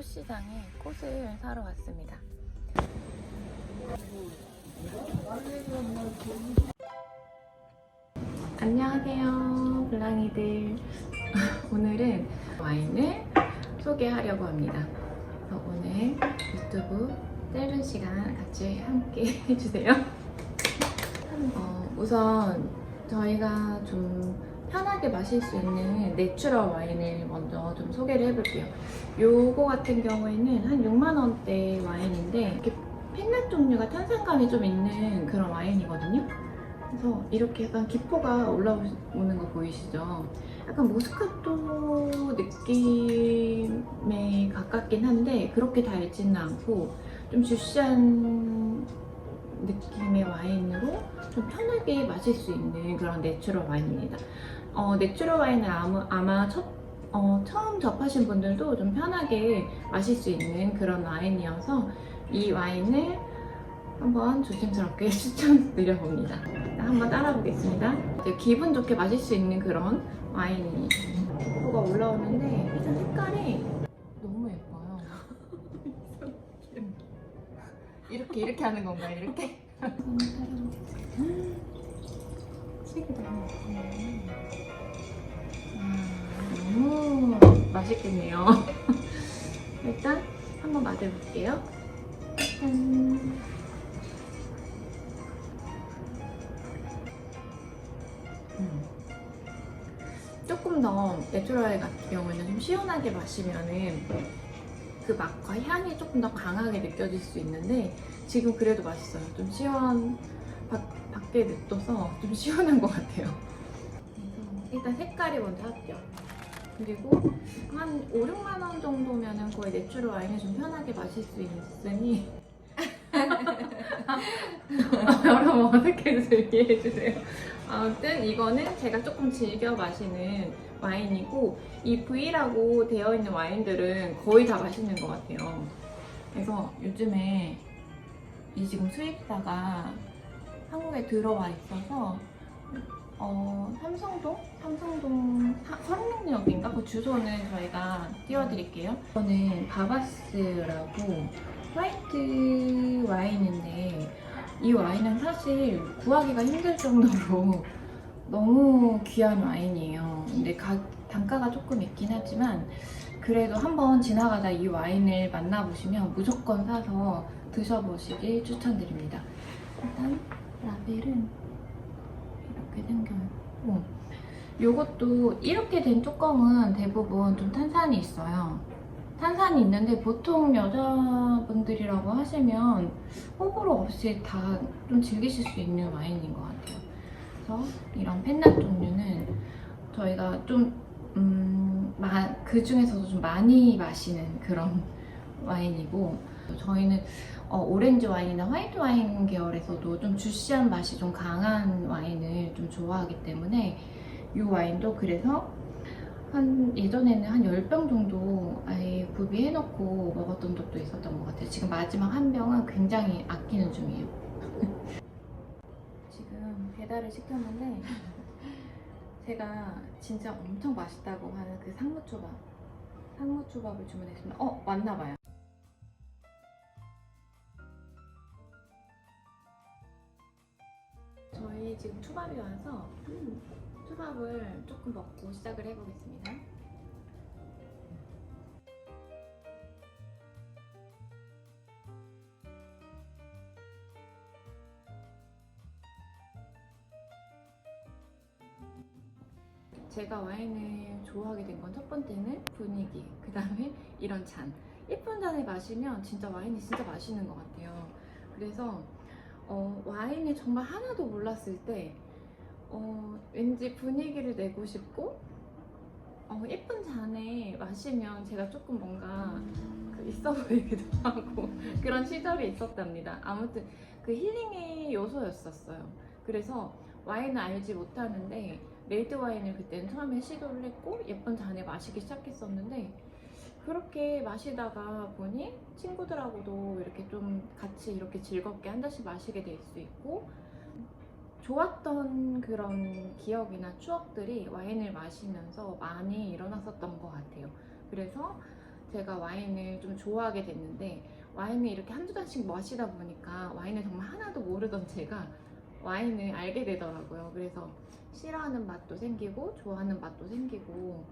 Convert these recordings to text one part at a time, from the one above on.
꽃시장에 꽃을 사러 왔습니다. 안녕하세요, 블랑이들. 오늘은 와인을 소개하려고 합니다. 오늘 유튜브 짧은 시간 같이 함께 해주세요. 어, 우선 저희가 좀 편하게 마실 수 있는 내추럴 와인을 먼저 좀 소개를 해볼게요. 요거 같은 경우에는 한 6만원대 와인인데 이렇게 펜넛 종류가 탄산감이 좀 있는 그런 와인이거든요. 그래서 이렇게 약간 기포가 올라오는 거 보이시죠? 약간 모스카토 느낌에 가깝긴 한데 그렇게 달지는 않고 좀 주시한 느낌의 와인으로 좀 편하게 마실 수 있는 그런 내추럴 와인입니다. 어, 내추럴 와인을 아마, 아마 첫, 어, 처음 접하신 분들도 좀 편하게 마실 수 있는 그런 와인이어서 이 와인을 한번 조심스럽게 추천드려봅니다. 한번 따라 보겠습니다. 이제 기분 좋게 마실 수 있는 그런 와인이 뭐가 올라오는데 일단 색깔이 너무 예뻐요. 이렇게 이렇게 하는 건가요? 이렇게? 예쁘네. 아, 너무 맛있겠네요. 일단 한번 맛해볼게요. 짠. 음. 조금 더 내추럴 같은 경우는 좀 시원하게 마시면은 그 맛과 향이 조금 더 강하게 느껴질 수 있는데 지금 그래도 맛있어요. 좀 시원 밖, 밖에 냅둬서 좀 시원한 것 같아요. 일단 색깔이 먼저 합격. 그리고 한 5, 6만 원 정도면은 거의 내추럴 와인을 좀 편하게 마실 수 있으니 여러분 어색해서 이해해주세요. 아무튼 이거는 제가 조금 즐겨 마시는 와인이고 이 V라고 되어 있는 와인들은 거의 다 맛있는 것 같아요. 그래서 요즘에 이 지금 수입사가 한국에 들어와 있어서 어, 삼성동? 삼성동 사- 성능역인가? 그 주소는 저희가 띄워드릴게요. 이거는 바바스라고 화이트 와인인데 이 와인은 사실 구하기가 힘들 정도로 너무 귀한 와인이에요. 근데 가- 단가가 조금 있긴 하지만 그래도 한번 지나가다 이 와인을 만나보시면 무조건 사서 드셔보시길 추천드립니다. 일단 라벨은 이렇게 생겨있고 요것도 이렇게 된 뚜껑은 대부분 좀 탄산이 있어요. 탄산이 있는데 보통 여자분들이라고 하시면 호불호 없이 다 좀 즐기실 수 있는 와인인 것 같아요. 그래서 이런 펜낫 종류는 저희가 좀, 음, 마- 그 중에서도 좀 많이 마시는 그런 와인이고, 저희는 어, 오렌지 와인이나 화이트 와인 계열에서도 좀 주시한 맛이 좀 강한 와인을 좀 좋아하기 때문에 이 와인도 그래서 한 예전에는 한 10병 정도 아예 구비해놓고 먹었던 적도 있었던 것 같아요. 지금 마지막 한 병은 굉장히 아끼는 중이에요. 지금 배달을 시켰는데 제가 진짜 엄청 맛있다고 하는 그 상무초밥 상무초밥을 주문했습니다. 어 왔나봐요. 저희 지금 초밥이 와서 초밥을 조금 먹고 시작을 해보겠습니다. 제가 와인을 좋아하게 된 건 첫 번째는 분위기, 그 다음에 이런 잔. 예쁜 잔을 마시면 진짜 와인이 진짜 맛있는 것 같아요. 그래서 어, 와인을 정말 하나도 몰랐을 때 어, 왠지 분위기를 내고 싶고 어, 예쁜 잔에 마시면 제가 조금 뭔가 그 있어 보이기도 하고 그런 시절이 있었답니다. 아무튼 그 힐링의 요소였었어요. 그래서 와인을 알지 못하는데 레드 와인을 그때는 처음에 시도를 했고 예쁜 잔에 마시기 시작했었는데 그렇게 마시다가 보니 친구들하고도 이렇게 좀 같이 이렇게 즐겁게 한 잔씩 마시게 될 수 있고 좋았던 그런 기억이나 추억들이 와인을 마시면서 많이 일어났었던 것 같아요. 그래서 제가 와인을 좀 좋아하게 됐는데 와인을 이렇게 한두 잔씩 마시다 보니까 와인을 정말 하나도 모르던 제가 와인을 알게 되더라고요. 그래서 싫어하는 맛도 생기고 좋아하는 맛도 생기고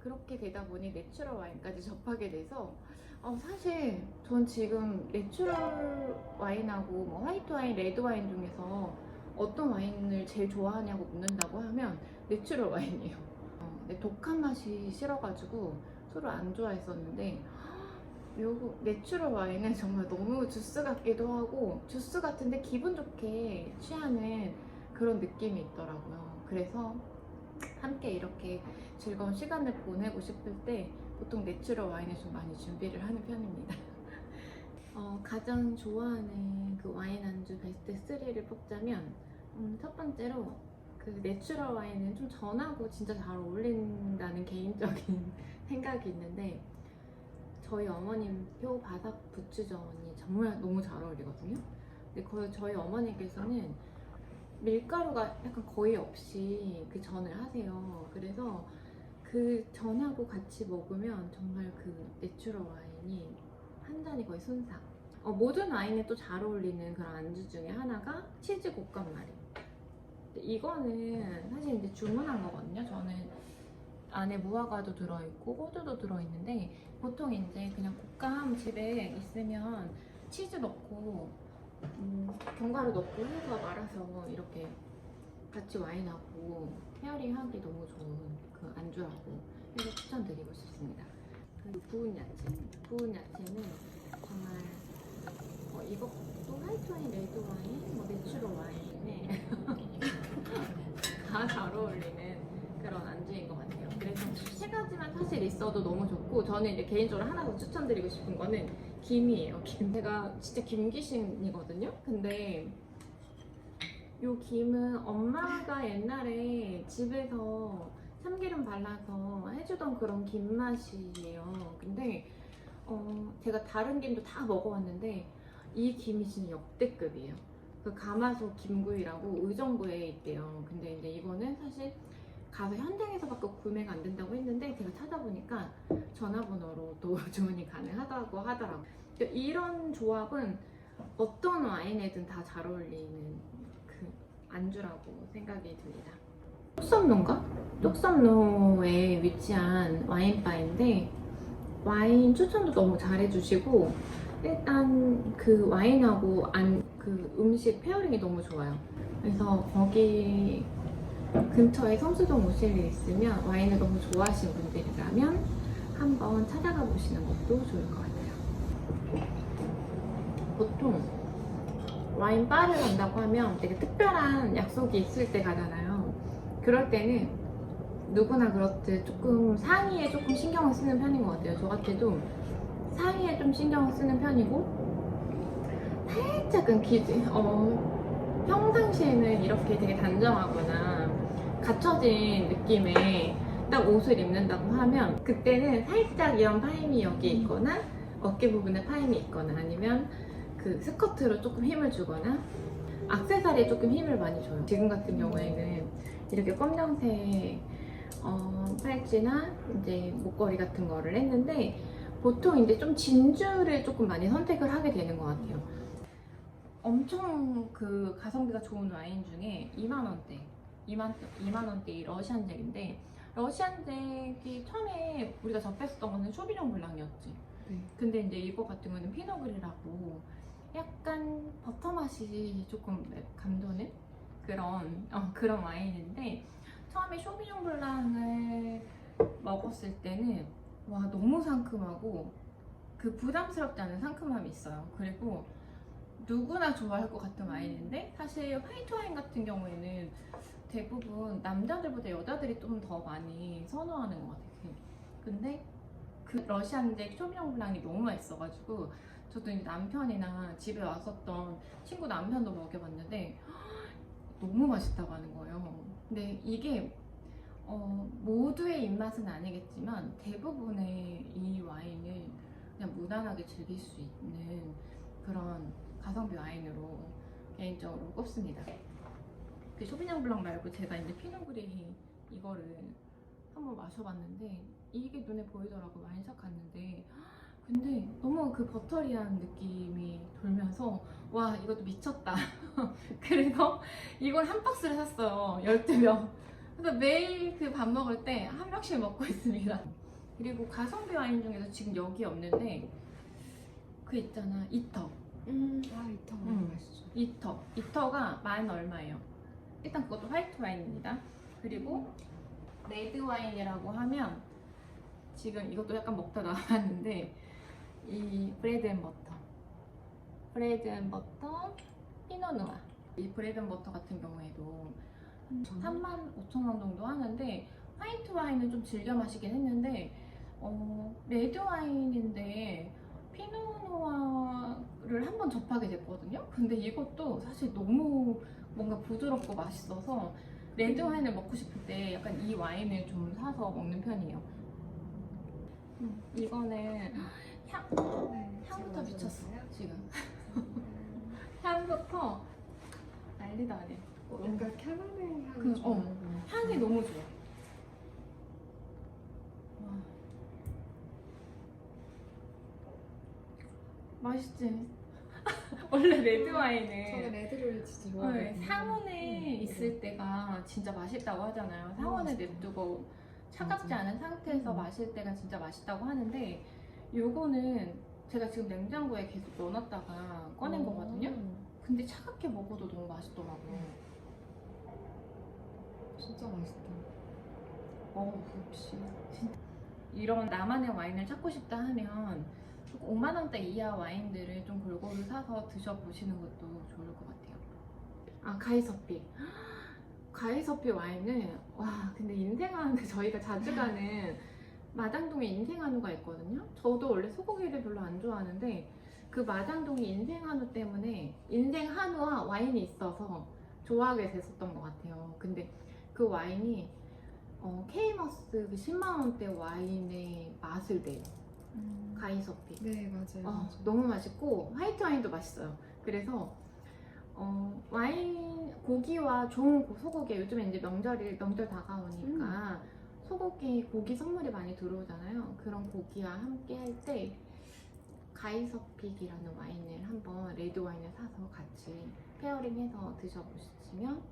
그렇게 되다 보니 내추럴 와인까지 접하게 돼서 어, 사실 전 지금 내추럴 와인하고 뭐 화이트 와인, 레드 와인 중에서 어떤 와인을 제일 좋아하냐고 묻는다고 하면 내추럴 와인이에요. 어, 근데 독한 맛이 싫어가지고 술을 안 좋아했었는데 요 내추럴 와인은 정말 너무 주스 같기도 하고 주스 같은데 기분 좋게 취하는 그런 느낌이 있더라고요. 그래서 함께 이렇게 즐거운 시간을 보내고 싶을 때 보통 내추럴 와인을 좀 많이 준비를 하는 편입니다. 어, 가장 좋아하는 그 와인 안주 베스트 3를 뽑자면 음, 첫 번째로 그 내추럴 와인은 좀 전하고 진짜 잘 어울린다는 개인적인 생각이 있는데 저희 어머님 표 바삭 부추전이 정말 너무 잘 어울리거든요. 근데 거의 저희 어머니께서는 밀가루가 약간 거의 없이 그 전을 하세요. 그래서 그 전하고 같이 먹으면 정말 그 내추럴 와인이 한 잔이 거의 순삭. 어, 모든 와인에 또 잘 어울리는 그런 안주 중에 하나가 치즈 곶감말이. 이거는 사실 이제 주문한 거거든요. 저는 안에 무화과도 들어있고 호두도 들어있는데 보통 이제 그냥 곶감 집에 있으면 치즈 넣고 음, 견과류 넣고 해서 말아서 이렇게 같이 와인하고 페어링하기 너무 좋은 그 안주라고 해서 추천드리고 싶습니다. 그리고 구운 야채. 구운 야채는 정말 어, 이것도 화이트 와인, 레드 와인, 뭐 내추럴 와인에 다 잘 어울리는 그런 안주인 것 같아요. 그래서 세 가지만 사실 있어도 너무 좋고 저는 이제 개인적으로 하나 더 추천드리고 싶은 거는 김이에요. 김. 제가 진짜 김귀신이거든요. 근데 요 김은 엄마가 옛날에 집에서 참기름 발라서 해주던 그런 김 맛이에요. 근데 어, 제가 다른 김도 다 먹어봤는데 이 김이 진짜 역대급이에요. 그 가마솥 김구이라고 의정부에 있대요. 근데 이제 이거는 사실 가서 현장에서밖에 구매가 안 된다고 했는데 제가 찾아보니까 전화번호로 또 주문이 가능하다고 하더라고요. 그러니까 이런 조합은 어떤 와인에든 다 잘 어울리는 그 안주라고 생각이 듭니다. 쪽섬로인가? 쪽섬로에 위치한 와인바인데 와인 추천도 너무 잘해주시고 일단 그 와인하고 안, 그 음식 페어링이 너무 좋아요. 그래서 거기 근처에 성수동 오실 일 있으면 와인을 너무 좋아하시는 분들이라면 한번 찾아가 보시는 것도 좋을 것 같아요. 보통 와인 바를 간다고 하면 되게 특별한 약속이 있을 때 가잖아요. 그럴 때는 누구나 그렇듯 조금 상의에 조금 신경을 쓰는 편인 것 같아요. 저 같아도 상의에 좀 신경을 쓰는 편이고 살짝은 기지 어, 평상시에는 이렇게 되게 단정하거나 갖춰진 느낌의 딱 옷을 입는다고 하면 그때는 살짝 이런 파임이 여기 있거나 어깨 부분에 파임이 있거나 아니면 그 스커트로 조금 힘을 주거나 악세사리에 조금 힘을 많이 줘요. 지금 같은 경우에는 이렇게 검정색 어, 팔찌나 이제 목걸이 같은 거를 했는데 보통 이제 좀 진주를 조금 많이 선택을 하게 되는 것 같아요. 엄청 그 가성비가 좋은 와인 중에 2만 원대, 2만 2만 원대 이 러시안잭인데 러시안잭이 처음에 우리가 접했었던 거는 쇼비뇽 블랑이었지. 네. 근데 이제 이거 같은 거는 피노그리라고 약간 버터 맛이 조금 감도는 그런 어, 그런 와인인데 처음에 쇼비뇽 블랑을 먹었을 때는 와 너무 상큼하고 그 부담스럽지 않은 상큼함이 있어요. 그리고 누구나 좋아할 것 같은 와인인데 사실 화이트 와인 같은 경우에는 대부분 남자들보다 여자들이 좀 더 많이 선호하는 것 같아요. 근데 그 러시안제 쇼비뇽 블랑이 너무 맛있어가지고 저도 이제 남편이나 집에 왔었던 친구 남편도 먹여봤는데 너무 맛있다고 하는 거예요. 근데 이게 어, 모두의 입맛은 아니겠지만 대부분의 이 와인을 그냥 무난하게 즐길 수 있는 그런 가성비 와인으로 개인적으로 꼽습니다. 그 쇼비뇽 블랑 말고 제가 이제 피노그리 이거를 한번 마셔봤는데 이게 눈에 보이더라고 와인샵 갔는데. 근데 너무 그 버터리한 느낌이 돌면서 와 이것도 미쳤다. 그래서 이걸 한 박스를 샀어요 12병. 그래서 매일 그 밥 먹을 때 한 병씩 먹고 있습니다. 그리고 가성비 와인 중에서 지금 여기 없는데 그 있잖아 이터. 음, 아, 이터 음. 맛있죠. 이터. 이터가 만 얼마예요 일단 그것도 화이트 와인입니다. 그리고 레드 와인이라고 하면 지금 이것도 약간 먹다 나왔는데 이 브레드 앤 버터. 브레드 앤 버터 피노누아. 이 브레드 앤 버터 같은 경우에도 한 3만 5천 원 정도 하는데 화이트 와인은 좀 즐겨 마시긴 했는데 어, 레드 와인인데 피노누아를 한번 접하게 됐거든요. 근데 이것도 사실 너무 뭔가 부드럽고 맛있어서 레드 와인을 먹고 싶을 때 약간 이 와인을 좀 사서 먹는 편이에요. 음, 이거는 향, 네, 향부터 미쳤어 마셔봤어요? 지금 음, 향부터 난리도 아니야. 뭔가 캐러멜 향이 그, 좀 어. 향이 너무 좋아. 와. 맛있지? 원래 레드 와인은 저는 레드를 진짜 네, 좋아하거든요. 상온에 음, 있을 때가 진짜 맛있다고 하잖아요. 상온에 맞아. 냅두고 차갑지 맞아. 않은 상태에서 음. 마실 때가 진짜 맛있다고 하는데 요거는 제가 지금 냉장고에 계속 넣어놨다가 꺼낸 어. 거거든요. 근데 차갑게 먹어도 너무 맛있더라고요. 진짜 맛있다. 어, 역시. 진짜. 이런 나만의 와인을 찾고 싶다 하면 5만 원대 이하 와인들을 좀 골고루 사서 드셔보시는 것도 좋을 것 같아요. 아, 가이서피. 가이서피 와인은 와, 근데 인생하는데 저희가 자주 가는 마장동에 인생한우가 있거든요. 저도 원래 소고기를 별로 안 좋아하는데 그 마장동이 인생한우 때문에 인생한우와 와인이 있어서 좋아하게 됐었던 것 같아요. 근데 그 와인이 어, 케이머스 그 10만 원대 와인의 맛을 내요. 음. 가이서피. 네, 맞아요. 어, 맞아요. 너무 맛있고 화이트 와인도 맛있어요. 그래서 어, 와인 고기와 좋은 고- 소고기 요즘에 이제 명절이 명절 다가오니까 소고기 고기 선물이 많이 들어오잖아요. 그런 고기와 함께 할 때 가이서픽이라는 와인을 한번 레드 와인을 사서 같이 페어링해서 드셔보시면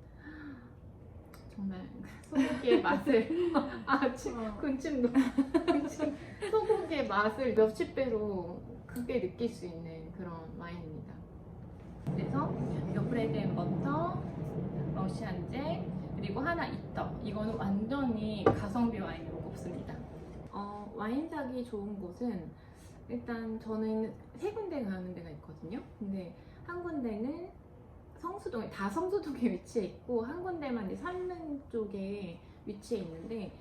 정말 소고기의 맛을 아 지금 어. 군침도 군침. 소고기의 맛을 몇십 배로 크게 느낄 수 있는 그런 와인입니다. 그래서 요 브레드 앤 버터, 러시안 잭, 그리고 하나 이터. 이거는 완전히 가성비 와인으로 꼽습니다. 어, 와인 사기 좋은 곳은 일단 저는 세 군데 가는 데가 있거든요. 근데 한 군데는 성수동에 다 성수동에 위치해 있고 한 군데만 산릉 쪽에 위치해 있는데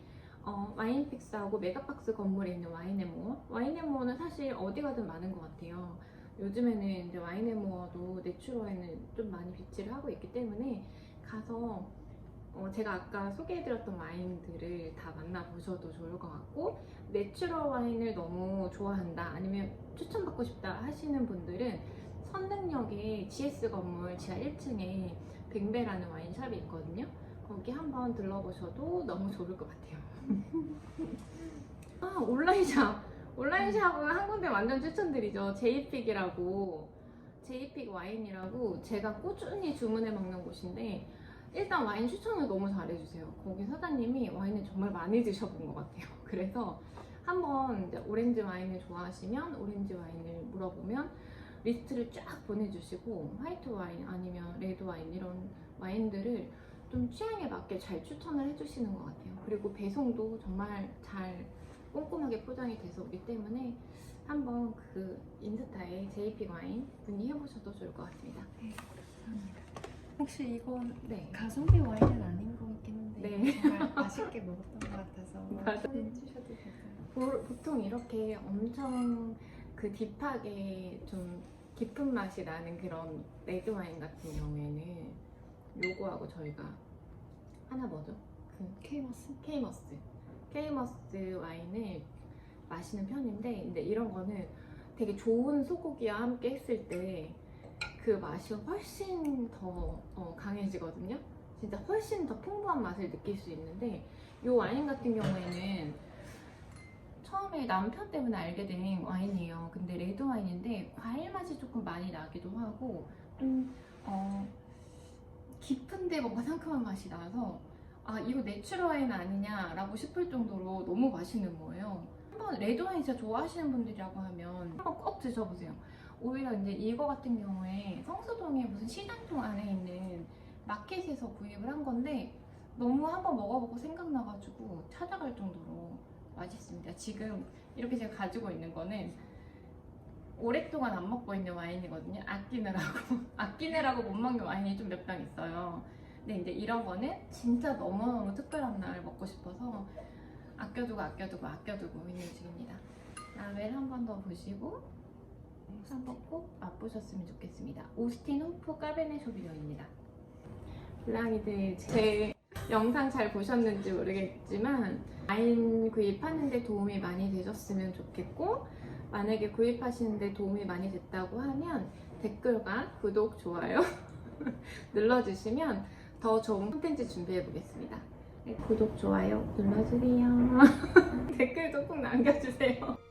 어, 와인픽스하고 메가박스 건물에 있는 와인앤모어 와인앤모어는 사실 어디 가든 많은 것 같아요. 요즘에는 이제 와인앤모어도 내추럴에는 좀 많이 비치를 하고 있기 때문에 가서 어, 제가 아까 소개해드렸던 와인들을 다 만나보셔도 좋을 것 같고 내추럴 와인을 너무 좋아한다 아니면 추천받고 싶다 하시는 분들은 선릉역에 GS 건물 지하 1층에 뱅베라는 와인샵이 있거든요. 거기 한번 들러보셔도 너무 좋을 것 같아요. 아 온라인샵. 온라인샵은 한 군데 완전 추천드리죠. 제이픽이라고. 제이픽 와인이라고 제가 꾸준히 주문해 먹는 곳인데 일단 와인 추천을 너무 잘해주세요. 거기 사장님이 와인을 정말 많이 드셔본 것 같아요. 그래서 한번 오렌지 와인을 좋아하시면 오렌지 와인을 물어보면 리스트를 쫙 보내주시고 화이트 와인 아니면 레드 와인 이런 와인들을 좀 취향에 맞게 잘 추천을 해주시는 것 같아요. 그리고 배송도 정말 잘 꼼꼼하게 포장이 돼서 오기 때문에 한번 그 인스타에 JP 와인 문의해보셔도 좋을 것 같습니다. 혹시 이건 네. 가성비 와인은 아닌 것 같긴 한데 네. 정말 맛있게 먹었던 것 같아서 맞아. 해주셔도 될까요? 보- 보통 이렇게 엄청 그 딥하게 좀 깊은 맛이 나는 그런 레드 와인 같은 경우에는 요거하고 저희가 하나 뭐죠? 그 케이머스? 케이머스. 케이머스 와인을 마시는 편인데, 근데 이런 거는 되게 좋은 소고기와 함께 했을 때 그 맛이 훨씬 더 어, 강해지거든요. 진짜 훨씬 더 풍부한 맛을 느낄 수 있는데 이 와인 같은 경우에는 처음에 남편 때문에 알게 된 와인이에요. 근데 레드 와인인데 과일 맛이 조금 많이 나기도 하고 좀 어, 깊은데 뭔가 상큼한 맛이 나서 아 이거 내추럴 와인 아니냐라고 싶을 정도로 너무 맛있는 거예요. 한번 레드 와인 진짜 좋아하시는 분들이라고 하면 한번 꼭 드셔보세요. 오히려 이제 이거 같은 경우에 성수동에 무슨 시장통 안에 있는 마켓에서 구입을 한 건데 너무 한번 먹어보고 생각나가지고 찾아갈 정도로 맛있습니다. 지금 이렇게 제가 가지고 있는 거는 오랫동안 안 먹고 있는 와인이거든요. 아끼느라고 아끼느라고 못 먹는 와인이 좀 몇 병 있어요. 근데 이제 이런 거는 진짜 너무너무 특별한 날 먹고 싶어서 아껴두고 아껴두고 아껴두고 있는 중입니다. 라벨 한 번 더 보시고 한번 꼭 맛보셨으면 좋겠습니다. 오스틴 호프 까베네 쇼비뇽입니다. 블랑이들 제 영상 잘 보셨는지 모르겠지만 와인 구입하는데 도움이 많이 되셨으면 좋겠고 만약에 구입하시는데 도움이 많이 됐다고 하면 댓글과 구독, 좋아요 눌러주시면 더 좋은 콘텐츠 준비해 보겠습니다. 네, 구독, 좋아요 눌러주세요. 댓글도 꼭 남겨주세요.